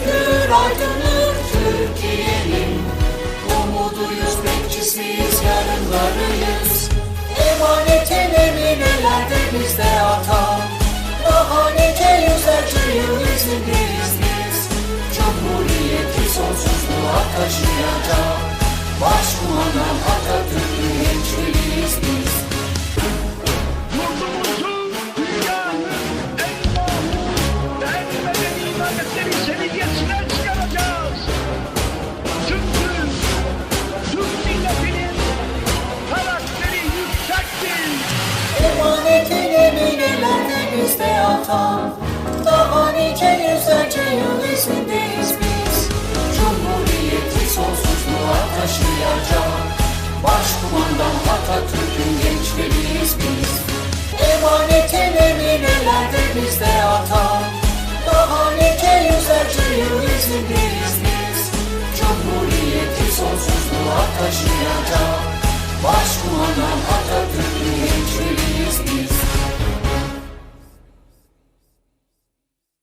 aydınlık Türkiye'nin. Umuduyuz, bekçisiyiz, yarınlarıyız. Emanetin eminelerde bizde ata Daha nice yüzlerce yıl izindeyiz biz. Cumhuriyeti sonsuzluğa taşıyacak Emanetin eminelerde bizde ata Daha nice ateşine de Başkumana